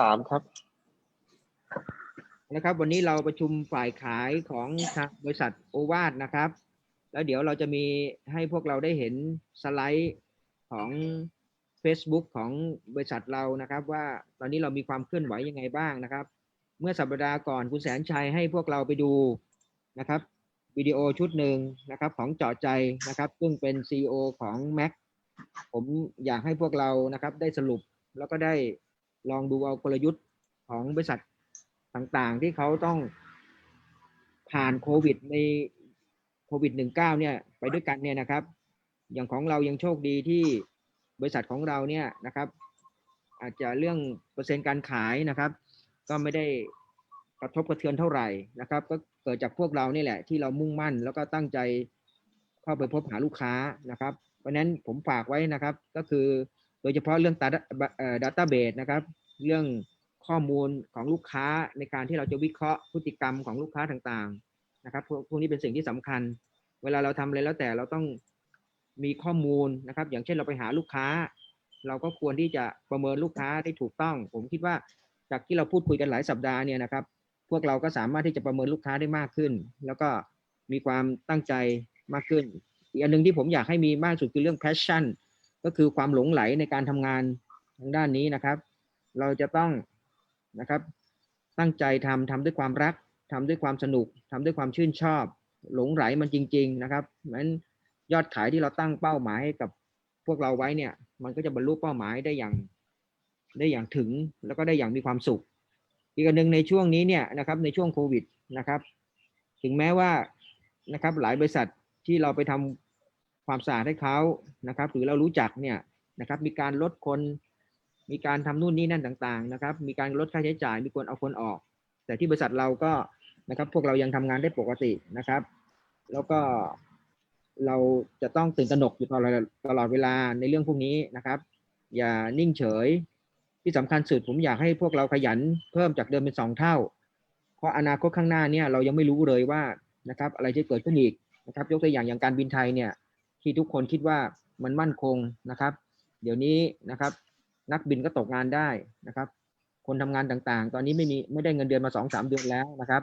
สามครับนะครับ วันนี้เราประชุมฝ่ายขายของบริษัทโอวาทนะครับ แล้วเดี๋ยวเราจะมีให้พวกเราได้เห็นสไลด์ของ Facebook ของบริษัทเรานะครับ ว่าตอนนี้เรามีความเคลื่อนไหวยังไงบ้างนะครับ เมื่อสัปดาห์ก่อนคุณแสนชัยให้พวกเราไปดูนะครับวิดีโอชุดหนึ่งนะครับของเจาะใจนะครับ ซึ่งเป็น CEO ของ Mac ผมอยากให้พวกเรานะครับได้สรุปแล้วก็ได้ ลองดูเอากลยุทธ์ของบริษัทต่างๆ ที่เขาต้องผ่านโควิดในโควิด -19 เนี่ยไปด้วยกันเนี่ยนะครับ อย่างของเรายังโชคดีที่บริษัทของเราเนี่ยนะครับ อาจจะเรื่องเปอร์เซ็นต์การขายนะครับ ก็ไม่ได้กระทบกระเทือนเท่าไหร่นะครับ ก็เกิดจากพวกเรานี่แหละ ที่เรามุ่งมั่น แล้วก็ตั้งใจเข้าไปพบหาลูกค้านะครับ เพราะฉะนั้นผมฝากไว้นะครับก็คือ โดยเฉพาะเรื่อง data เอ่อ database นะครับ เรื่องข้อมูลของลูกค้าในการที่เราจะวิเคราะห์พฤติกรรมของลูกค้าต่างๆนะครับพวกนี้เป็นสิ่งที่สำคัญ เวลาเราทำอะไรแล้วแต่เราต้องมีข้อมูลนะครับ อย่างเช่นเราไปหาลูกค้า เราก็ควรที่จะประเมินลูกค้าได้ถูกต้อง ผมคิดว่าจากที่เราพูดคุยกันหลายสัปดาห์เนี่ยนะครับ พวกเราก็สามารถที่จะประเมินลูกค้าได้มากขึ้น แล้วก็มีความตั้งใจมากขึ้น อีกอันหนึ่งที่ผมอยากให้มีมากสุดคือเรื่อง passion ก็คือความหลงไหลในการทำงานทางด้านนี้นะครับ เราจะต้องนะครับตั้งใจทำทำด้วยความรักทำด้วยความสนุกทำด้วยความชื่นชอบ หลงไหลมันจริง ๆ นะครับเหมือนยอดขายที่เราตั้งเป้าหมายให้กับพวกเราไว้เนี่ย มันก็จะบรรลุเป้าหมายได้อย่างได้อย่างถึงแล้วก็ได้อย่างมีความสุข อีกอันหนึ่งในช่วงนี้เนี่ยนะครับในช่วงโควิดนะครับ ถึงแม้ว่านะครับหลายบริษัทที่เราไปทำ ความสะอาดให้เขานะครับ หรือเรารู้จักเนี่ยนะครับ มีการลดคน มีการทำนู่นนี่นั่นต่างๆนะครับ มีการลดค่าใช้จ่าย มีคนเอาคนออก แต่ที่บริษัทเราก็นะครับ พวกเรายังทำงานได้ปกตินะครับ แล้วก็เราจะต้องตื่นตระหนกอยู่ตลอดตลอดเวลาในเรื่องพวกนี้นะครับ อย่านิ่งเฉย ที่สำคัญสุดผมอยากให้พวกเราขยันเพิ่มจากเดิมเป็นสองเท่า เพราะอนาคตข้างหน้าเนี่ยเรายังไม่รู้เลยว่านะครับ อะไรจะเกิดขึ้นอีกนะครับ ยกตัวอย่างอย่างการบินไทยเนี่ย ที่ทุกคนคิดว่ามันมั่นคงนะครับ เดี๋ยวนี้นะครับ นักบินก็ตกงานได้นะครับ คนทำงานต่างๆ ตอนนี้ไม่มีไม่ได้เงินเดือนมาสองสามเดือนแล้วนะครับ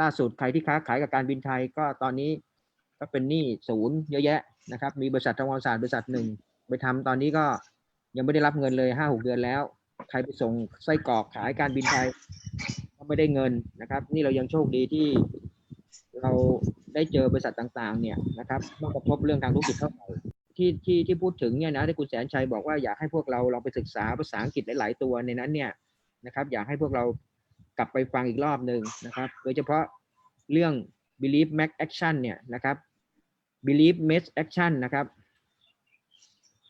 ล่าสุดใครที่ค้าขายกับการบินไทยก็ตอนนี้ก็เป็นหนี้ศูนย์เยอะแยะนะครับ มีบริษัททำความสะอาดบริษัทหนึ่งไปทำตอนนี้ก็ยังไม่ได้รับเงินเลยห้าหกเดือนแล้ว ใครไปส่งไส้กรอกขายการบินไทยก็ไม่ได้เงินนะครับ นี่เรายังโชคดีที่เรา ได้เจอบริษัทต่างๆ เนี่ยนะครับม่กระทบเรื่องทางธุรกิจเท่าไหร่ที่ที่ที่พูดถึงเนี่ยนะที่คุณแสนชัยบอกว่าอยากให้พวกเราลองไปศึกษาภาษาอังกฤษหลาย ๆ ตัวในนั้นเนี่ยนะครับ อยากให้พวกเรากลับไปฟังอีกรอบหนึ่งนะครับ โดยเฉพาะเรื่อง belief make action เนี่ยนะครับ belief make action นะครับ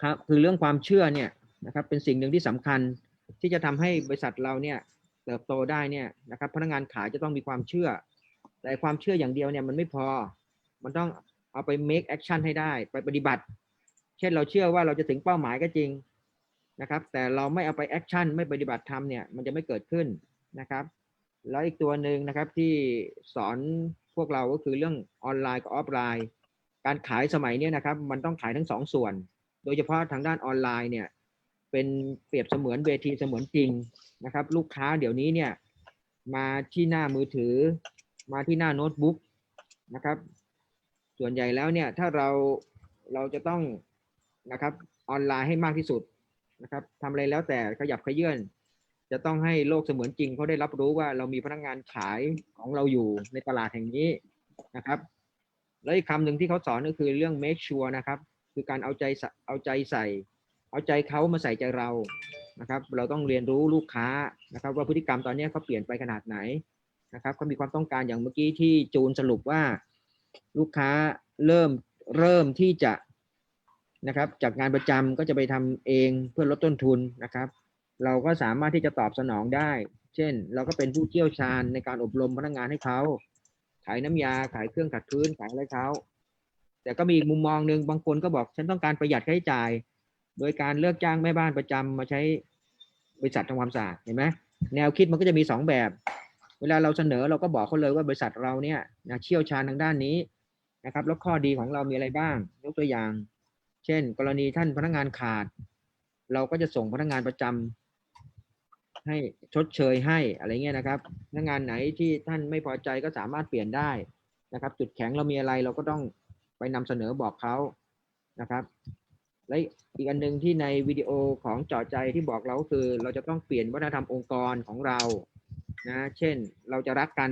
ครับคือเรื่องความเชื่อเนี่ยนะครับเป็นสิ่งหนึ่งที่สำคัญที่จะทำให้บริษัทเราเนี่ยเติบโตได้เนี่ยนะครับพนักงานขายจะต้องมีความเชื่อ แต่ความเชื่ออย่างเดียวเนี่ยมันไม่พอ มันต้องเอาไป make action ให้ได้ ไปปฏิบัติ เช่นเราเชื่อว่าเราจะถึงเป้าหมายก็จริงนะครับ แต่เราไม่เอาไป action ไม่ปฏิบัติทำเนี่ย มันจะไม่เกิดขึ้นนะครับ แล้วอีกตัวหนึ่งนะครับที่สอนพวกเราก็คือเรื่องออนไลน์กับออฟไลน์ การขายสมัยนี้นะครับ มันต้องขายทั้งสองส่วน โดยเฉพาะทางด้านออนไลน์เนี่ย เป็นเปรียบเสมือนเวทีเสมือนจริงนะครับ ลูกค้าเดี๋ยวนี้เนี่ยมาที่หน้ามือถือ มาที่หน้าโน้ตบุ๊กนะครับ ส่วนใหญ่แล้วเนี่ยถ้าเราเราจะต้องนะครับออนไลน์ให้มากที่สุดนะครับทำอะไรแล้วแต่ขยับขยื่นจะต้องให้โลกเสมือนจริงเขาได้รับรู้ว่าเรามีพนักงานขายของเราอยู่ในตลาดแห่งนี้นะครับ แล้วอีกคำหนึ่งที่เขาสอนก็คือเรื่อง make sure นะครับ คือการเอาใจใส่เอาใจใส่ เอาใจเขามาใส่ใจเรานะครับ เราต้องเรียนรู้ลูกค้านะครับ ว่าพฤติกรรมตอนนี้เขาเปลี่ยนไปขนาดไหน นะครับเขามีความต้องการอย่างเมื่อกี้ที่จูนสรุปว่าลูกค้าเริ่มเริ่มที่จะนะครับ จากงานประจำก็จะไปทำเองเพื่อลดต้นทุนนะครับ เราก็สามารถที่จะตอบสนองได้ เช่น เราก็เป็นผู้เชี่ยวชาญในการอบรมพนักงานให้เขาขายน้ำยาขายเครื่องขัดพื้นขายอะไรเขาแต่ก็มีอีกมุมมองหนึ่งบางคนก็บอกฉันต้องการประหยัดค่าใช้จ่าย โดยการเลือกจ้างแม่บ้านประจำมาใช้บริษัททำความสะอาดเห็นไหมแนวคิดมันก็จะมีสองแบบ เวลาเราเสนอเราก็บอกเขาเลยว่าบริษัทเราเนี่ยเชี่ยวชาญทางด้านนี้นะครับ แล้วข้อดีของเรามีอะไรบ้าง ยกตัวอย่าง เช่น กรณีท่านพนักงานขาด เราก็จะส่งพนักงานประจให้ชดเชยให้อะไรเงี้ยนะครับถ้างานไหนที่ท่านไม่พอใจก็สามารถเปลี่ยนได้นะครับ จุดแข็งเรามีอะไรเราก็ต้องไปนำเสนอบอกเขานะครับ และอีกอันหนึ่งที่ในวิดีโอของจาะใจที่บอกเราก็คือ เราจะต้องเปลี่ยนวัฒนธรรมองค์กรของเรา นะ เช่นเราจะรักกัน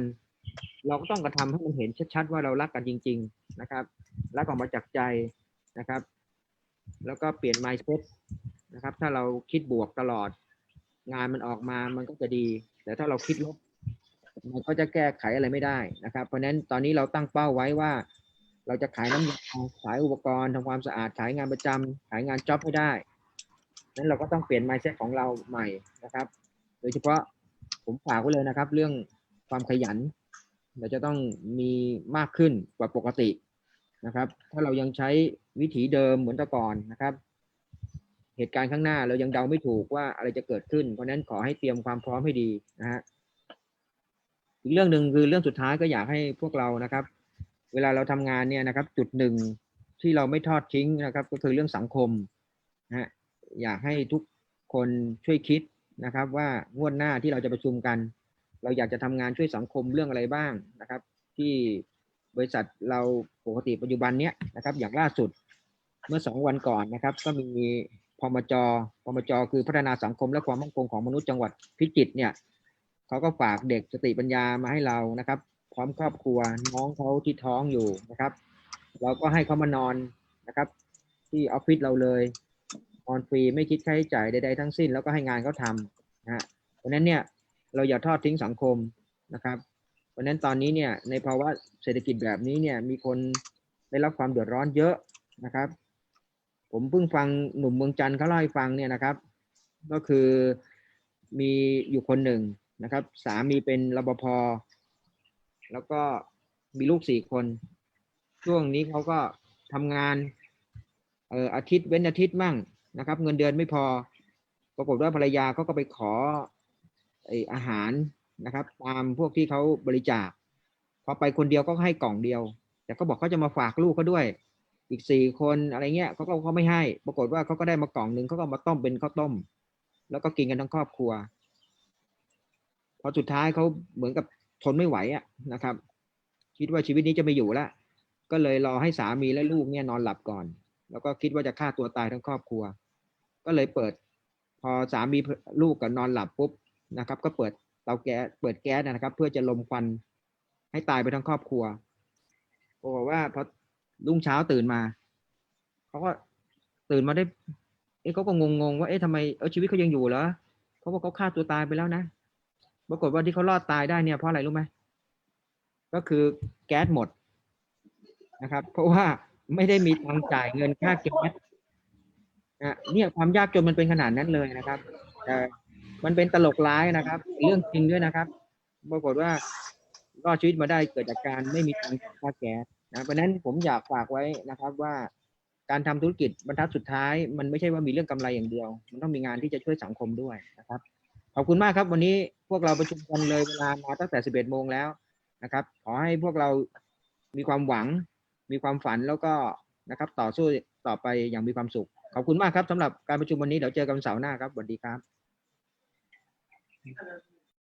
เราก็ต้องกระทำให้มันเห็นชัดๆว่าเรารักกันจริง ๆนะครับ รักออกมาจากใจนะครับ แล้วก็เปลี่ยน mindset นะครับ ถ้าเราคิดบวกตลอด งานมันออกมามันก็จะดี แต่ถ้าเราคิดลบมันก็จะแก้ไขอะไรไม่ได้นะครับ เพราะฉะนั้นตอนนี้เราตั้งเป้าไว้ว่า เราจะขายน้ำยาขายอุปกรณ์ทำความสะอาดขายงานประจำขายงานจ็อบให้ได้นั้นเราก็ต้องเปลี่ยน mindset ของเราใหม่นะครับ โดยเฉพาะ ผมฝากไว้เลยนะครับ เรื่องความขยัน เราจะต้องมีมากขึ้นกว่าปกตินะครับ ถ้าเรายังใช้วิถีเดิมเหมือนแต่ก่อนนะครับ เหตุการณ์ข้างหน้าเรายังเดาไม่ถูกว่าอะไรจะเกิดขึ้น เพราะฉะนั้นขอให้เตรียมความพร้อมให้ดีนะฮะอีกเรื่องหนึ่งคือเรื่องสุดท้ายก็อยากให้พวกเรานะครับ เวลาเราทำงานเนี่ยนะครับ จุดหนึ่งที่เราไม่ทอดทิ้งนะครับ ก็คือเรื่องสังคมนะฮะอยากให้ทุกคนช่วยคิด นะครับ ว่างวดหน้าที่เราจะประชุมกัน เราอยากจะทำงานช่วยสังคมเรื่องอะไรบ้างนะครับ ที่บริษัทเราปกติปัจจุบันเนี้ยนะครับ อย่างล่าสุดเมื่อสองวันก่อนนะครับ ก็มีพมจพมจคือพัฒนาสังคมและความมั่นคงของมนุษย์จังหวัดพิจิตรเนี่ยเขาก็ฝากเด็กสติปัญญามาให้เรานะครับ พร้อมครอบครัวน้องเขาที่ท้องอยู่นะครับ เราก็ให้เขามานอนนะครับ ที่ออฟฟิศเราเลย นอนฟรีไม่คิดค่าใช้จ่ายใดๆทั้งสิ้น แล้วก็ให้งานเขาทำนะฮะเพราะนั้นเนี่ยเราอย่าทอดทิ้งสังคมนะครับ เพราะนั้นตอนนี้เนี่ยในภาวะเศรษฐกิจแบบนี้เนี่ยมีคนได้รับความเดือดร้อนเยอะนะครับ ผมเพิ่งฟังหนุ่มเมืองจันทร์เขาเล่าให้ฟังเนี่ยนะครับ ก็คือมีอยู่คนหนึ่งนะครับ สามีเป็นรปภแล้วก็มีลูกสี่คน ช่วงนี้เขาก็ทำงานเอ่ออาทิตย์เว้นอาทิตย์มั่ง นะครับ เงินเดือนไม่พอ ปรากฏว่าภรรยาเขาก็ไปขออาหารนะครับ ตามพวกที่เขาบริจาคพอไปคนเดียวก็ให้กล่องเดียว แต่เขาบอกเขาจะมาฝากลูกเขาด้วย อีกสี่คนอะไรเงี้ยเขาก็เขาไม่ให้ ปรากฏว่าเขาก็ได้มากล่องหนึ่งเขาก็มาต้มเป็นข้าวต้ม แล้วก็กินกันทั้งครอบครัวพอสุดท้ายเขาเหมือนกับทนไม่ไหวอะนะครับ คิดว่าชีวิตนี้จะไม่อยู่แล้วก็เลยรอให้สามีและลูกเนี่ยนอนหลับก่อน แล้วก็คิดว่าจะฆ่าตัวตายทั้งครอบครัว ก็เลยเปิด พอสามีลูกกับนอนหลับปุ๊บนะครับ ก็เปิดเตาแก๊สเปิดแก๊สนะครับ เพื่อจะลมควันให้ตายไปทั้งครอบครัวบอกว่าพอรุ่งเช้าตื่นมาเขาก็ตื่นมาได้ เอ๊ะเขาก็งงๆว่าเอ๊ะทำไมเออชีวิตเขายังอยู่เหรอเขาบอกเขาฆ่าตัวตายไปแล้วนะปรากฏว่าที่เขารอดตายได้เนี่ยเพราะอะไรรู้ไหมก็คือแก๊สหมดนะครับ เพราะว่า ไม่ได้มีตังจ่ายเงินค่าแก๊สนะเนี่ยความยากจนมันเป็นขนาดนั้นเลยนะครับแต่มันเป็นตลกร้ายนะครับ เรื่องจริงด้วยนะครับปรากฏว่ารอดชีวิตมาได้เกิดจากการไม่มีตังค์จ่ายค่าแก๊สนะเพราะนั้นผมอยากฝากไว้นะครับว่าการทำธุรกิจบรรทัดสุดท้าย มันไม่ใช่ว่ามีเรื่องกำไรอย่างเดียว มันต้องมีงานที่จะช่วยสังคมด้วยนะครับขอบคุณมากครับ วันนี้พวกเราประชุมกันเลยเวลามาตั้งแต่ 11โมงแล้วนะครับ ขอให้พวกเรามีความหวัง มีความฝันแล้วก็นะครับต่อสู้ต่อไปอย่างมีความสุข ขอบคุณมากครับสำหรับการประชุมวันนี้เดี๋ยวเจอกันเสาร์หน้าครับสวัสดีครับ